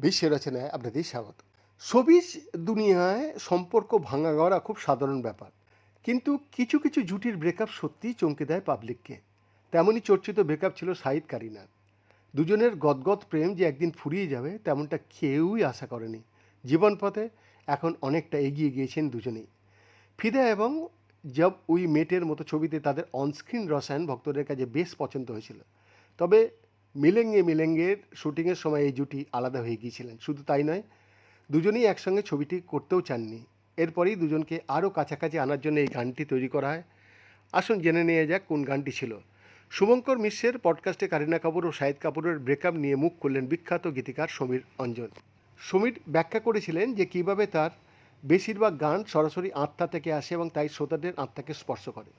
বিশ্ব রচনায় আপনাদের স্বাগত। ছবিস দুনিয়ায় সম্পর্ক ভাঙা গড়া খুব সাধারণ ব্যাপার। কিন্তু কিছু কিছু জুটির ব্রেকআপ সত্যিই চমকে দেয় পাবলিককে তেমনই চর্চিত ব্রেকআপ ছিল সাইদ কারিনার। দুজনের গদগদ প্রেম যে একদিন ফুরিয়ে যাবে, তেমনটা কেউই আশা করেনি। জীবন পথে এখন অনেকটা এগিয়ে গিয়েছেন দুজনেই। ফিদা এবং জব উই মেটের মতো ছবিতে তাদের অনস্ক্রিন রসায়ন ভক্তদের কাছে বেশ পছন্দ হয়েছিল। তবে মিলেঙ্গে মিলেঙ্গের শুটিংয়ের সময় এই জুটি আলাদা হয়ে গিয়েছিলেন। শুধু তাই নয়, দুজনেই একসঙ্গে ছবিটি করতেও চাননি। এরপরেই দুজনকে আরও কাছাকাছি আনার জন্য এই গানটি তৈরি করা হয়। আসুন জেনে নিয়ে যাক কোন গানটি ছিল। শুভঙ্কর মিশ্রের পডকাস্টে কারিনা কাপুর ও শাহিদ কাপুরের ব্রেকআপ নিয়ে মুখ করলেন বিখ্যাত গীতিকার সমীর অঞ্জন। সমীর ব্যাখ্যা করেছিলেন যে কীভাবে তার বেশিরভাগ গান সরাসরি আত্মা থেকে আসে এবং তাই শ্রোতাদের আত্মাকে স্পর্শ করে।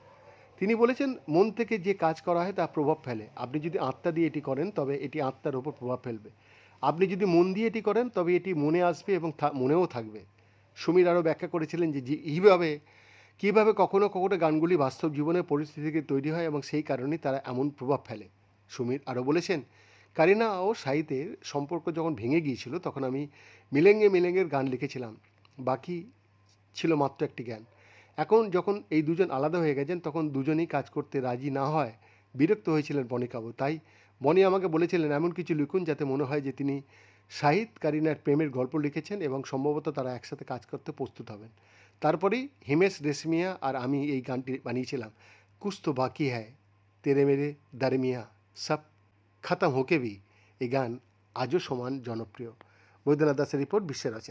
তিনি বলেছেন, মন থেকে যে কাজ করা হয় তা প্রভাব ফেলে। আপনি যদি আত্মা দিয়ে এটি করেন, তবে এটি আত্মার ওপর প্রভাব ফেলবে। আপনি যদি মন দিয়ে এটি করেন, তবে এটি মনে আসবে এবং মনেও থাকবে। সমীর আরও ব্যাখ্যা করেছিলেন যে এইভাবে কীভাবে কখনো কখনো গানগুলি বাস্তব জীবনের পরিস্থিতি থেকে তৈরি হয় এবং সেই কারণেই তারা এমন প্রভাব ফেলে। সমীর আরও বলেছেন, কারিনা ও সাহিত্যের সম্পর্ক যখন ভেঙে গিয়েছিল, তখন আমি মিলেঙ্গে মিলেঙ্গের গান লিখেছিলাম। বাকি ছিল মাত্র একটি জ্ঞান। এখন যখন এই দুজন আলাদা হয়ে গেছেন, তখন দুজনেই কাজ করতে রাজি না হয়, বিরক্ত হয়েছিলেন বনি কাবু তাই বনি আমাকে বলেছিলেন, এমন কিছু লিখুন যাতে মনে হয় যে তিনি শাহিদ কারিনার প্রেমের গল্প লিখেছেন এবং সম্ভবত তারা একসাথে কাজ করতে প্রস্তুত হবেন। তারপরেই হিমেশ, রেশমিয়া আর আমি এই গানটি বানিয়েছিলাম। কুছ তো বাকি হ্যায়, তেরে মেরে দারমিয়া, সব খতম হোকে ভি। এই গান আজও সমান জনপ্রিয়। বৈদ্যনাথ দাসের রিপোর্ট, বিশ্বের আছে